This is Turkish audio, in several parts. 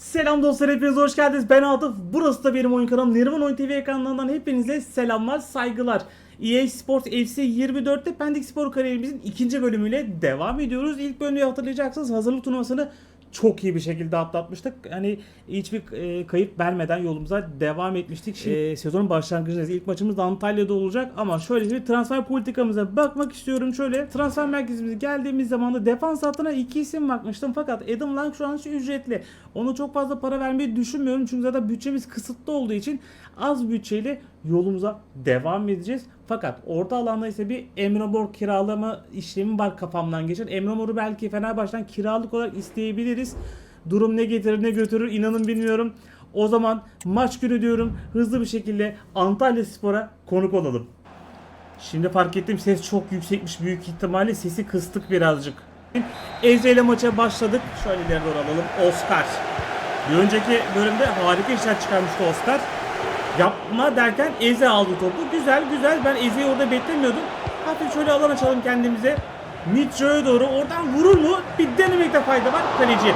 Selam dostlar hepiniz hoş geldiniz. Ben Atıf. Burası da benim oyun kanalım. Neriman Oyun TV ekranlarından hepinize selamlar, saygılar. EA Sports FC 24'te Pendik Spor kariyerimizin ikinci bölümüyle devam ediyoruz. İlk bölümü hatırlayacaksınız hazırlık turnuvasını çok iyi bir şekilde atlatmıştık. Hani hiçbir e, kayıp vermeden yolumuza devam etmiştik. Şimdi e, sezonun başlangıcındayız. İlk maçımız da Antalya'da olacak ama şöyle bir transfer politikamıza bakmak istiyorum. Şöyle transfer merkezimize geldiğimiz zaman da defans hattına iki isim bakmıştım fakat Adam Lang şu an ücretli. Ona çok fazla para vermeyi düşünmüyorum çünkü zaten bütçemiz kısıtlı olduğu için az bütçeyle yolumuza devam edeceğiz. Fakat orta alanda ise bir Emre Mor kiralama işlemi var kafamdan geçen. Emre Mor'u belki Fenerbahçe'den kiralık olarak isteyebiliriz. Durum ne getirir ne götürür inanın bilmiyorum. O zaman maç günü diyorum hızlı bir şekilde Antalya Spor'a konuk olalım. Şimdi fark ettim ses çok yüksekmiş büyük ihtimalle sesi kıstık birazcık. Eze ile maça başladık. Şöyle ileri doğru alalım. Oscar. Bir önceki bölümde harika işler çıkarmıştı Oscar. Yapma derken Eze aldı topu. Güzel güzel. Ben Eze'yi orada beklemiyordum. Hafif şöyle alan açalım kendimize. Mitcho'ya doğru. Oradan vurur mu? Bir denemekte fayda var. Kaleci.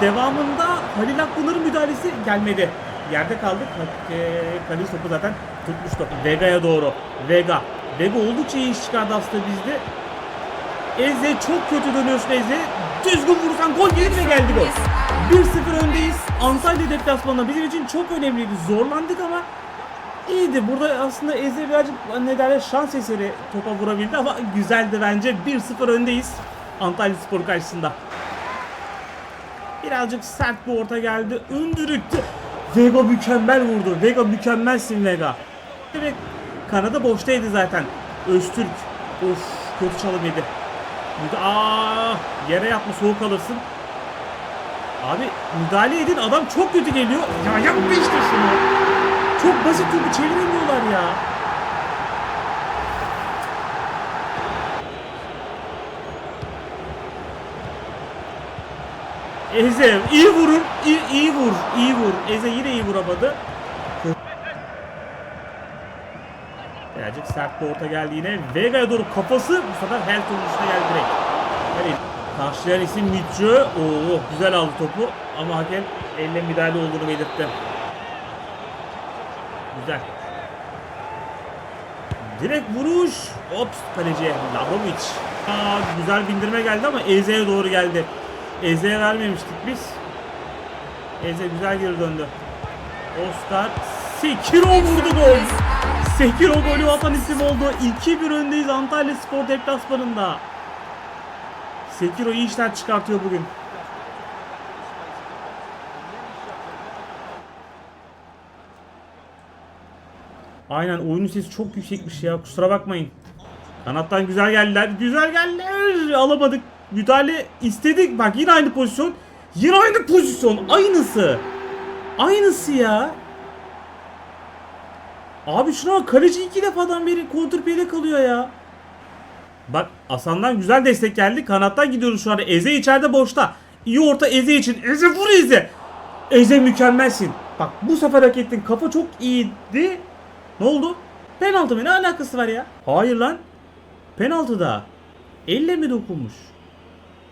Devamında Halil Akpınar'ın müdahalesi gelmedi. Yerde kaldık. Eee Kaleci topu zaten tutmuştu. Vega'ya doğru. Vega. Vega oldukça iyi iş çıkardı aslında bizde. Eze çok kötü dönüyorsun Eze. Düzgün vurursan gol gelir ve geldi gol. 1-0 öndeyiz. Antalya deplasmanında bizim için çok önemliydi. Zorlandık ama iyiydi. Burada aslında Eze birazcık ne derler şans eseri topa vurabildi ama güzeldi bence. 1-0 öndeyiz Antalya Spor karşısında. Birazcık sert bir orta geldi. Öndürüktü. Vega mükemmel vurdu. Vega mükemmelsin Vega. Ve Kanada boştaydı zaten. Öztürk. Of kötü çalım yedi. Müda Aa, yere yatma soğuk alırsın. Abi müdahale edin adam çok kötü geliyor. Ya yapma işte şunu. Basit topu çeviremiyorlar ya. Eze iyi vurur, iyi, iyi vur, iyi vur. Eze yine iyi vuramadı. Birazcık sert bir orta geldi yine. Vega'ya doğru kafası bu sefer Helton üstüne geldi direkt. Hani karşılayan isim Mitchell. Oo güzel aldı topu ama hakem elle müdahale olduğunu belirtti. Güzel. Direkt vuruş. Ops kaleci Labovic. Aa, güzel bindirme geldi ama Eze'ye doğru geldi. Eze'ye vermemiştik biz. Eze güzel geri döndü. Oscar Sekiro vurdu gol. Sekiro golü atan isim oldu. 2-1 öndeyiz Antalya Spor deplasmanında. Sekiro iyi işler çıkartıyor bugün. Aynen oyunun sesi çok yüksekmiş ya kusura bakmayın. Kanattan güzel geldiler. Güzel geldiler. Alamadık. Müdahale istedik. Bak yine aynı pozisyon. Yine aynı pozisyon. Aynısı. Aynısı ya. Abi şuna bak kaleci iki defadan beri kontrpiyede kalıyor ya. Bak Asan'dan güzel destek geldi. Kanattan gidiyoruz şu anda. Eze içeride boşta. İyi orta Eze için. Eze vur Eze. Eze mükemmelsin. Bak bu sefer hak ettin. Kafa çok iyiydi. Ne oldu? Penaltı mı? Ne alakası var ya? Hayır lan. Penaltı da. Elle mi dokunmuş?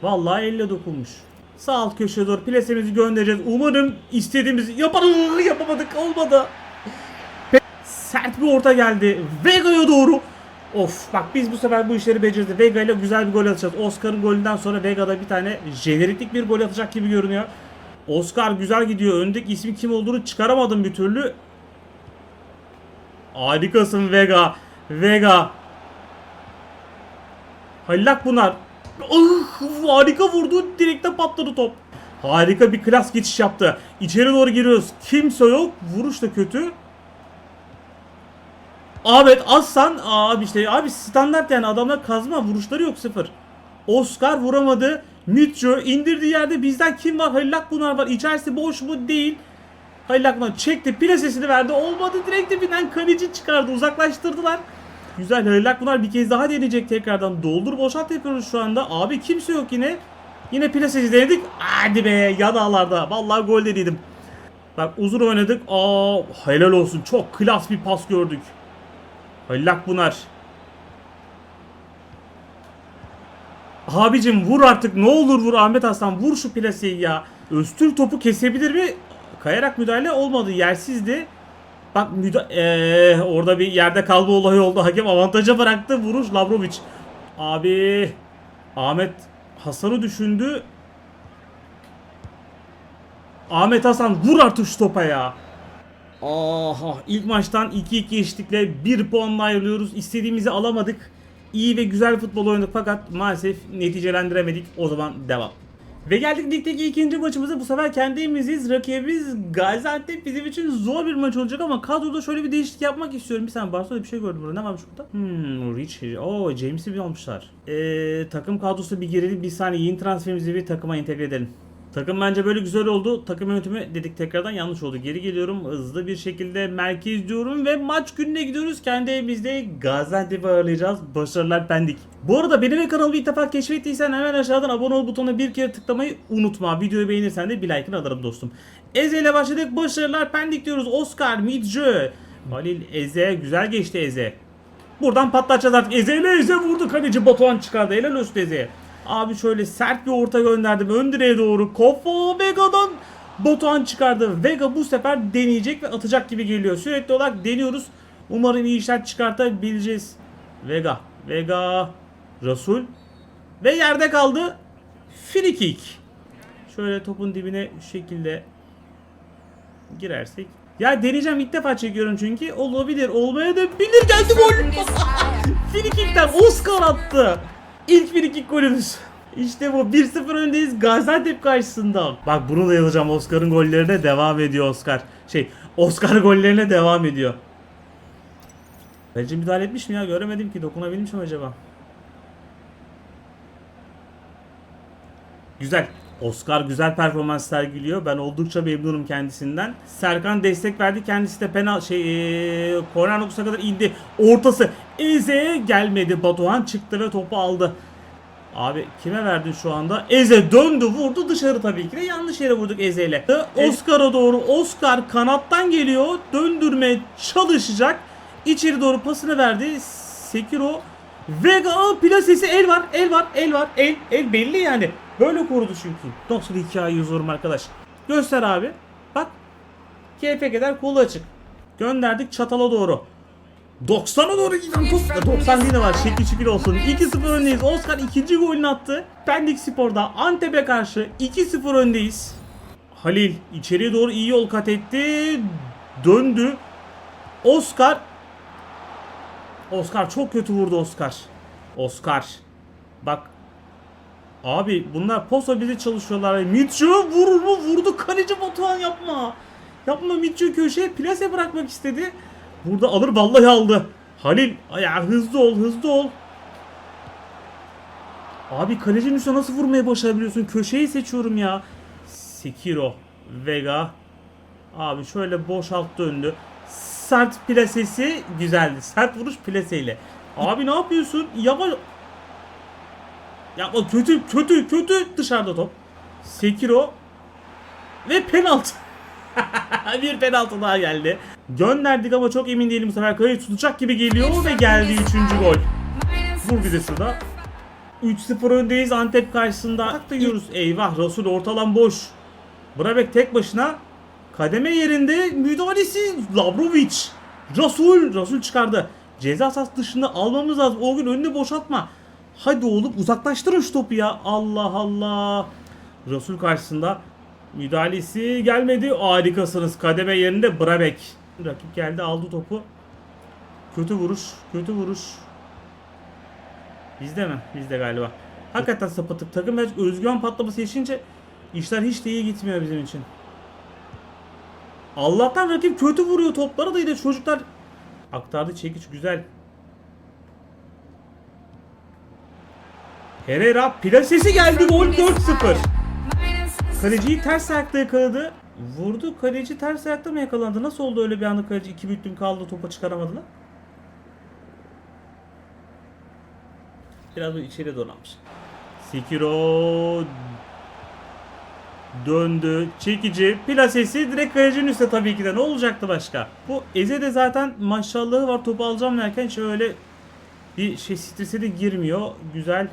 Vallahi elle dokunmuş. Sağ alt köşeye doğru plasemizi göndereceğiz. Umarım istediğimizi yaparız. Yapamadık. Olmadı. Sert bir orta geldi. Vega'ya doğru. Of bak biz bu sefer bu işleri becerdik. Vega ile güzel bir gol atacağız. Oscar'ın golünden sonra Vega'da bir tane jeneriklik bir gol atacak gibi görünüyor. Oscar güzel gidiyor. Öndeki ismi kim olduğunu çıkaramadım bir türlü. Harikasın Vega. Vega. Hallak bunlar. Ah, harika vurdu. Direkte patladı top. Harika bir klas geçiş yaptı. İçeri doğru giriyoruz. Kimse yok. Vuruş da kötü. Ahmet Aslan abi işte abi standart yani adamlar kazma vuruşları yok sıfır. Oscar vuramadı. Mitcho indirdiği yerde bizden kim var? Halil Akbunar var. İçerisi boş mu? Değil. Halil Akbunar çekti. Plasesini verdi. Olmadı. Direkt dibinden kaleci çıkardı. Uzaklaştırdılar. Güzel. Halil Akbunar bir kez daha deneyecek tekrardan. Doldur boşalt yapıyoruz şu anda. Abi kimse yok yine. Yine plasesi denedik. Hadi be yanağlarda. Vallahi gol dediydim. Bak uzun oynadık. Aa helal olsun. Çok klas bir pas gördük. Halil Akbunar. Abicim vur artık ne olur vur Ahmet Aslan vur şu plaseyi ya. Öztürk topu kesebilir mi? Kayarak müdahale olmadı. Yersizdi. Bak müda Eee, orada bir yerde kalma olayı oldu. Hakem avantaja bıraktı. Vuruş Lavrovic. Abi Ahmet Hasan'ı düşündü. Ahmet Hasan vur artık şu topa ya. Aha ilk maçtan 2-2 eşitlikle 1 puanla ayrılıyoruz. İstediğimizi alamadık. İyi ve güzel futbol oynadık fakat maalesef neticelendiremedik. O zaman devam. Ve geldik ligdeki ikinci maçımıza. Bu sefer kendi evimiziz. Rakibimiz Gaziantep bizim için zor bir maç olacak ama kadroda şöyle bir değişiklik yapmak istiyorum. Bir saniye Barcelona'da bir şey gördüm burada. Ne varmış burada? Hmm, Rich. Oo, James'i bir almışlar. Ee, takım kadrosu bir girelim. Bir saniye yeni transferimizi bir takıma entegre edelim. Takım bence böyle güzel oldu. Takım yönetimi dedik tekrardan yanlış oldu. Geri geliyorum. Hızlı bir şekilde merkez diyorum ve maç gününe gidiyoruz. Kendi evimizde Gaziantep'i ağırlayacağız. Başarılar pendik. Bu arada benim ve kanalımı ilk defa keşfettiysen hemen aşağıdan abone ol butonuna bir kere tıklamayı unutma. Videoyu beğenirsen de bir like'ını alırım dostum. Eze ile başladık. Başarılar pendik diyoruz. Oscar, Midjö. Halil, Eze. Güzel geçti Eze. Buradan patlatacağız artık. Eze ile Eze vurdu. Kaleci Batuhan çıkardı. Helal olsun Eze'ye. Abi şöyle sert bir orta gönderdim. Ön direğe doğru. Kafa Vega'dan Batuhan çıkardı. Vega bu sefer deneyecek ve atacak gibi geliyor. Sürekli olarak deniyoruz. Umarım iyi işler çıkartabileceğiz. Vega. Vega. Rasul. Ve yerde kaldı. Free kick. Şöyle topun dibine şu şekilde girersek. Ya deneyeceğim ilk defa çekiyorum çünkü olabilir olmaya da bilir geldi gol. Frikik'ten Oscar attı. İlk frikik golümüz. İşte bu 1-0 öndeyiz Gaziantep karşısında. Bak bunu da yazacağım Oscar'ın gollerine devam ediyor Oscar. Şey Oscar gollerine devam ediyor. Bence müdahale etmiş mi ya göremedim ki dokunabilmiş mi acaba? Güzel. Oscar güzel performans sergiliyor. Ben oldukça memnunum kendisinden. Serkan destek verdi. Kendisi de penal şey ee, korner noktasına kadar indi. Ortası Eze'ye gelmedi. Batuhan çıktı ve topu aldı. Abi kime verdin şu anda? Eze döndü vurdu dışarı tabii ki de yanlış yere vurduk Eze ile. Oscar'a doğru Oscar kanattan geliyor. Döndürmeye çalışacak. İçeri doğru pasını verdi. Sekiro Vega plasesi el var el var el var el el belli yani. Böyle korudu çünkü. Nasıl hikaye yazıyorum arkadaş. Göster abi. Bak. Kadar kolu açık. Gönderdik çatala doğru. 90'a doğru giden top. Ya 90 değil de var. Şekil şükür olsun. 2-0 öndeyiz. Oscar ikinci golünü attı. Pendik Spor'da Antep'e karşı 2-0 öndeyiz. Halil içeriye doğru iyi yol kat etti. Döndü. Oscar. Oscar çok kötü vurdu Oscar. Oscar. Bak. Abi bunlar posa bizi çalışıyorlar. Mitchell vurur mu? Vurdu. Kaleci Batuhan yapma. Yapma Mitchell köşeye plase bırakmak istedi. Burada alır vallahi aldı. Halil ya hızlı ol hızlı ol. Abi kalecinin üstüne nasıl vurmaya başarabiliyorsun? Köşeyi seçiyorum ya. Sekiro, Vega. Abi şöyle boş alt döndü. Sert plasesi güzeldi. Sert vuruş plaseyle. Abi ne yapıyorsun? Yavaş. Yapma kötü kötü kötü dışarıda top. Sekiro ve penaltı. bir penaltı daha geldi. Gönderdik ama çok emin değilim bu sefer. Kaleyi tutacak gibi geliyor ve geldi 3. gol. Vur bize şurada. 3-0 öndeyiz Antep karşısında. Tak da yiyoruz. Eyvah Rasul ortalan boş. Brabek tek başına. Kademe yerinde müdahalesi Lavrovic. Rasul. Rasul çıkardı. Ceza sahası dışında almamız lazım. O gün önünü boşaltma. Hadi oğlum uzaklaştırın şu topu ya. Allah Allah. Rasul karşısında müdahalesi gelmedi. Harikasınız. Kademe yerinde Brabek. Rakip geldi aldı topu. Kötü vuruş. Kötü vuruş. Bizde mi? Bizde galiba. Hakikaten sapıtık. Takım biraz özgüven patlaması yaşayınca işler hiç de iyi gitmiyor bizim için. Allah'tan rakip kötü vuruyor topları da yine çocuklar aktardı çekiç güzel. Herrera plasesi geldi gol 4-0. Kaleciyi ters ayakta yakaladı. Vurdu. Kaleci ters ayakta mı yakalandı? Nasıl oldu öyle bir anda kaleci iki büklüm kaldı topa çıkaramadılar? Biraz böyle içeri dolanmış. Sekiro döndü. Çekici. Plasesi direkt kalecinin üstüne tabii ki de. Ne olacaktı başka? Bu Eze de zaten maşallahı var. Topu alacağım derken şöyle bir şey strese de girmiyor. Güzel.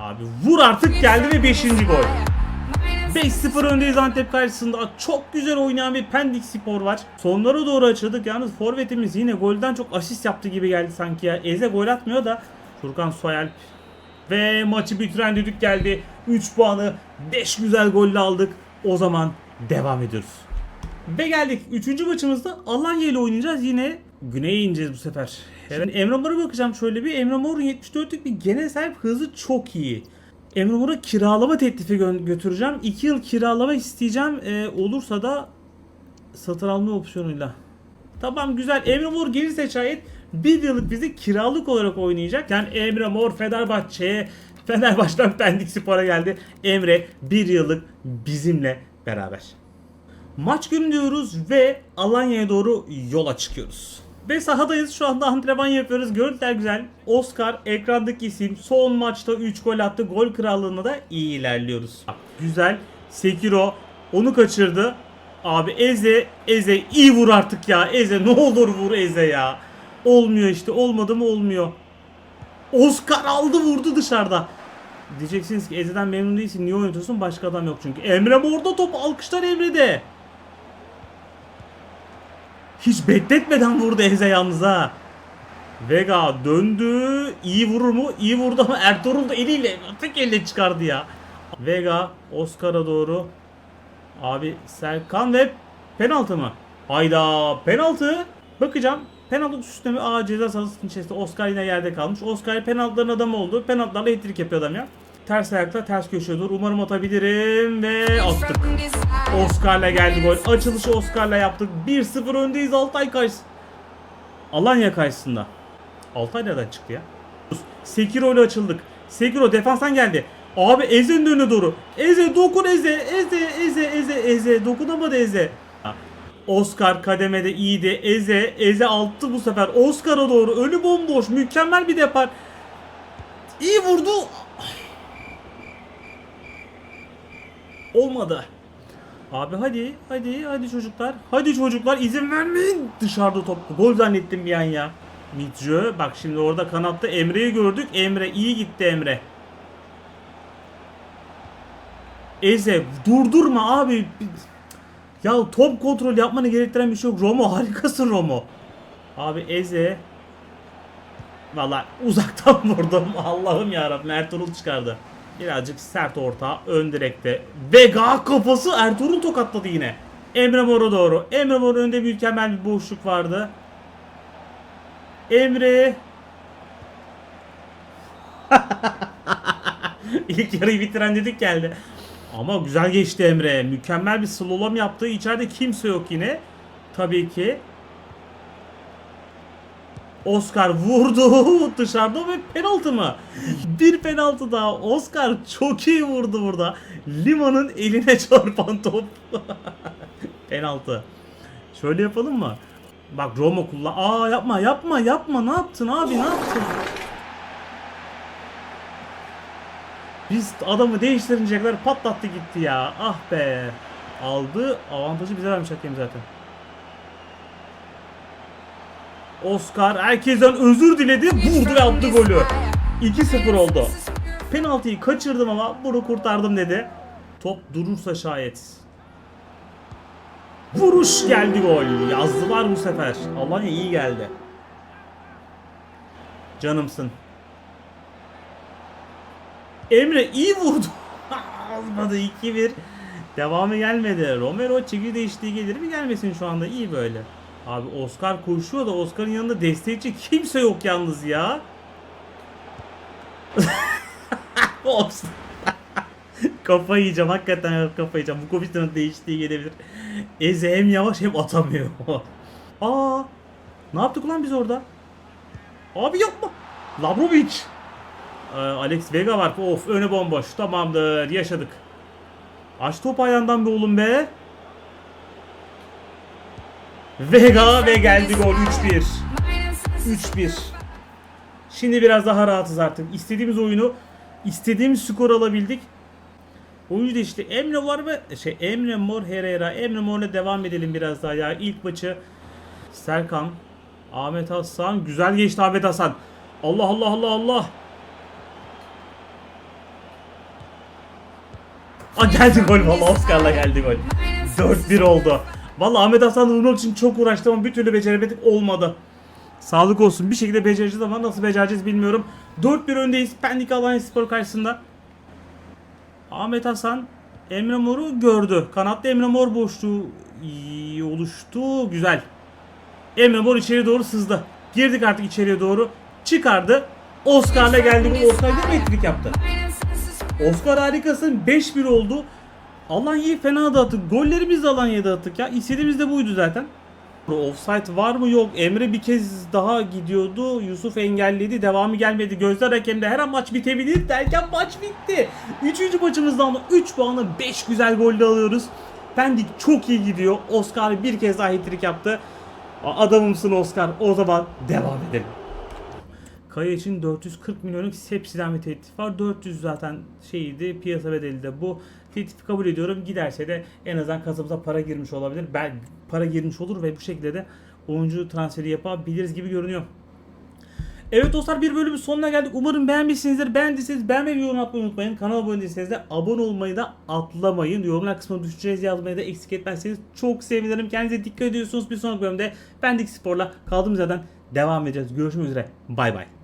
Abi vur artık geldi ve 5. gol. 5-0 öndeyiz Antep karşısında. Çok güzel oynayan bir Pendik Spor var. Sonlara doğru açıldık. Yalnız forvetimiz yine golden çok asist yaptı gibi geldi sanki ya. Eze gol atmıyor da Furkan Soyalp ve maçı bitiren düdük geldi. 3 puanı 5 güzel golle aldık. O zaman devam ediyoruz. Ve geldik. Üçüncü maçımızda Alanya ile oynayacağız. Yine güneye ineceğiz bu sefer. Şimdi Emre Mor'a bakacağım şöyle bir. Emre Mor'un 74'lük bir genel sahip hızı çok iyi. Emre Mor'a kiralama teklifi gö- götüreceğim. 2 yıl kiralama isteyeceğim. Ee, olursa da satın alma opsiyonuyla. Tamam güzel. Emre Mor gelirse şayet bir yıllık bizi kiralık olarak oynayacak. Yani Emre Mor Fenerbahçe'ye Fenerbahçe'den Pendik Spor'a geldi. Emre bir yıllık bizimle beraber. Maç günü diyoruz ve Alanya'ya doğru yola çıkıyoruz. Ve sahadayız şu anda antrenman yapıyoruz. Görüntüler güzel. Oscar ekrandaki isim son maçta 3 gol attı. Gol krallığında da iyi ilerliyoruz. Güzel. Sekiro onu kaçırdı. Abi Eze Eze iyi vur artık ya. Eze ne olur vur Eze ya. Olmuyor işte. Olmadı mı olmuyor. Oscar aldı vurdu dışarıda. Diyeceksiniz ki Eze'den memnun değilsin. Niye oynatıyorsun? Başka adam yok çünkü. Emre orada top. Alkışlar Emre'de. Hiç bekletmeden vurdu Eze yalnız ha. Vega döndü. İyi vurur mu? İyi vurdu ama Ertuğrul da eliyle tek elle çıkardı ya. Vega Oscar'a doğru. Abi Serkan ve penaltı mı? Hayda penaltı. Bakacağım. Penaltı sistemi A ceza sahasının içerisinde Oscar yine yerde kalmış. Oscar penaltıların adamı oldu. Penaltılarla hat yapıyor adam ya. Ters ayakla ters köşeye doğru. Umarım atabilirim ve attık. Oscar'la geldi gol. Açılışı Oscar'la yaptık. 1-0 öndeyiz Altay karşısında. Alanya karşısında. Altay nereden çıktı ya? Sekiro ile açıldık. Sekiro defanstan geldi. Abi Eze'nin önüne doğru. Eze dokun Eze. Eze Eze Eze Eze. Dokunamadı Eze. Oscar kademede iyiydi. Eze Eze alttı bu sefer. Oscar'a doğru. Önü bomboş. Mükemmel bir depar. İyi vurdu. Olmadı. Abi hadi hadi hadi çocuklar. Hadi çocuklar izin vermeyin. Dışarıda top. Gol zannettim bir an ya. Mitjö bak şimdi orada kanatta Emre'yi gördük. Emre iyi gitti Emre. Eze durdurma abi. Ya top kontrol yapmanı gerektiren bir şey yok. Romo harikasın Romo. Abi Eze Valla uzaktan vurdum. Allah'ım yarabbim Ertuğrul çıkardı. Birazcık sert orta ön direkte. Vega kafası Ertuğrul tokatladı yine. Emre Mor'a doğru. Emre Mor önünde mükemmel bir boşluk vardı. Emre. İlk yarıyı bitiren dedik geldi. Ama güzel geçti Emre. Mükemmel bir slalom yaptı. İçeride kimse yok yine. Tabii ki. Oscar vurdu dışarıda ve penaltı mı? Bir penaltı daha. Oscar çok iyi vurdu burada. Liman'ın eline çarpan top. penaltı. Şöyle yapalım mı? Bak Romo kullan. Aa yapma yapma yapma. Ne yaptın abi ne yaptın? Biz adamı değiştirecekler patlattı gitti ya. Ah be. Aldı. Avantajı bize vermiş hakem zaten. Oscar herkesten özür diledi. Vurdu ve attı golü. 2-0 oldu. Penaltıyı kaçırdım ama bunu kurtardım dedi. Top durursa şayet. Vuruş geldi gol. Yazdılar bu sefer. Alanya iyi geldi. Canımsın. Emre iyi vurdu. Olmadı 2-1. Devamı gelmedi. Romero çeki değiştiği gelir mi gelmesin şu anda iyi böyle. Abi Oscar koşuyor da Oscar'ın yanında destekçi kimse yok yalnız ya. Kafa yiyeceğim hakikaten kafa yiyeceğim. Bu Kovich'in değiştiği gelebilir. Eze hem yavaş hem atamıyor. Aa, ne yaptık lan biz orada? Abi yapma. Labrovic. Ee, Alex Vega var. Of önü bomboş. Tamamdır yaşadık. Aç top ayağından be oğlum be. Vega ve geldi gol 3-1. 3-1. Şimdi biraz daha rahatız artık. İstediğimiz oyunu, istediğimiz skor alabildik. Oyuncu da işte Emre var mı? Şey Emre Mor Herrera. Emre Mor'la devam edelim biraz daha ya. İlk maçı Serkan, Ahmet Hasan. Güzel geçti Ahmet Hasan. Allah Allah Allah Allah. Aa, Geldi gol valla Oscar'la geldi gol. 4-1 oldu. Valla Ahmet Hasan'ı vurmak için çok uğraştım ama bir türlü beceremedik olmadı. Sağlık olsun bir şekilde becereceğiz ama nasıl becereceğiz bilmiyorum. 4-1 öndeyiz Pendik Alanya Spor karşısında. Ahmet Hasan Emre Mor'u gördü. Kanatta Emre Mor boşluğu oluştu. Güzel. Emre Mor içeri doğru sızdı. Girdik artık içeriye doğru. Çıkardı. Oscar'la geldi. Bu Oscar bir metrik yaptı. Oscar harikasın. 5-1 oldu. Alanya'yı fena dağıttık. Gollerimiz de Alanya'ya dağıttık ya. İstediğimiz de buydu zaten. Offside var mı yok. Emre bir kez daha gidiyordu. Yusuf engelledi. Devamı gelmedi. Gözler hakemde her an maç bitebilir derken maç bitti. Üçüncü maçımızdan da 3 puanla 5 güzel golle alıyoruz. Pendik çok iyi gidiyor. Oscar bir kez daha hat-trick yaptı. Adamımsın Oscar. O zaman devam edelim. Kaya için 440 milyonluk hepsinden bir teklif var. 400 zaten şeydi piyasa bedeli de bu. Teklifi kabul ediyorum. Giderse de en azından kasamıza para girmiş olabilir. Ben para girmiş olur ve bu şekilde de oyuncu transferi yapabiliriz gibi görünüyor. Evet dostlar bir bölümün sonuna geldik. Umarım beğenmişsinizdir. Beğendiyseniz beğenmeyi ve yorum atmayı unutmayın. Kanala abone değilseniz de abone olmayı da atlamayın. Yorumlar kısmına düşüncelerinizi yazmayı da eksik etmezseniz çok sevinirim. Kendinize dikkat ediyorsunuz. Bir sonraki bölümde Pendik Spor'la kaldığımız yerden devam edeceğiz. Görüşmek üzere. Bay bay.